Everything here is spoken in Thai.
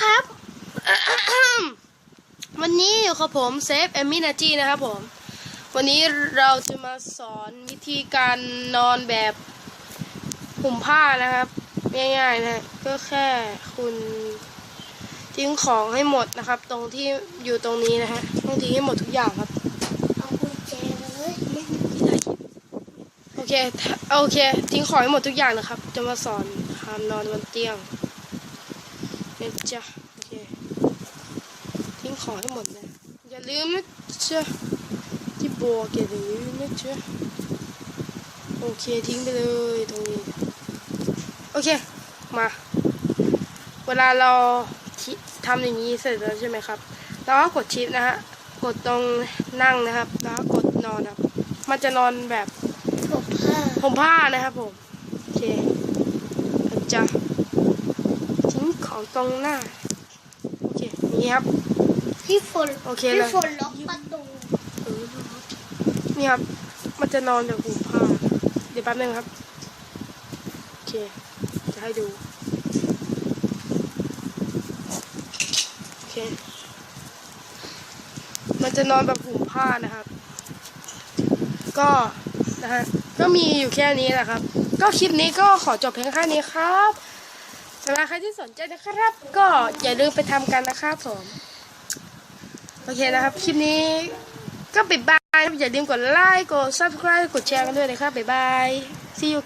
ครับ วันนี้อยู่กับผมเซฟเอมมี่นาจีนะครับผม วันนี้เราจะมาสอนวิธีการนอนแบบห่มผ้านะครับ ง่ายๆนะก็แค่คุณทิ้งของให้หมดนะครับ ตรงที่อยู่ตรงนี้นะฮะต้องทิ้งให้หมดทุกอย่างครับโอเคโอเค ทิ้งของให้หมดทุกอย่างนะครับ จะมาสอนทำนอนบนเตียง จ้ะโอเคทิ้งของให้หมดนะอย่าลืมนะจ๊ะที่บอกอย่าลืมนะจ๊ะโอเคทิ้งไปเลยตรงนี้ โอเคมา เวลาเราทิทำอย่างนี้เสร็จแล้วใช่ไหมครับเราก็กดชิปนะฮะกดตรงนั่งนะครับ แล้วก็กดนอนครับ มันจะนอนแบบผมผ้าผมผ้านะครับผมโอเคเราจะ ทิ้งของตรงหน้า โอเค นี่ครับ พี่ฝนโอเคพี่เลยฝนล็อกประตูนี่ครับ มันจะนอนแบบผมผ้า เดี๋ยวแป๊บนึงครับ โอเค จะให้ดู โอเค มันจะนอนแบบห่มผ้านะครับ ก็นะฮะ ก็มีอยู่แค่นี้แหละครับ ก็คลิปนี้ก็ขอจบเพียงแค่นี้ครับ สำหรับใครที่สนใจนะครับ ก็อย่าลืมไปทำกันนะครับผม โอเคนะครับ คลิปนี้ก็บ๊ายบายอย่าลืมกดไลค์ กด subscribe กดแชร์กันด้วยนะครับบ๊ายบาย see you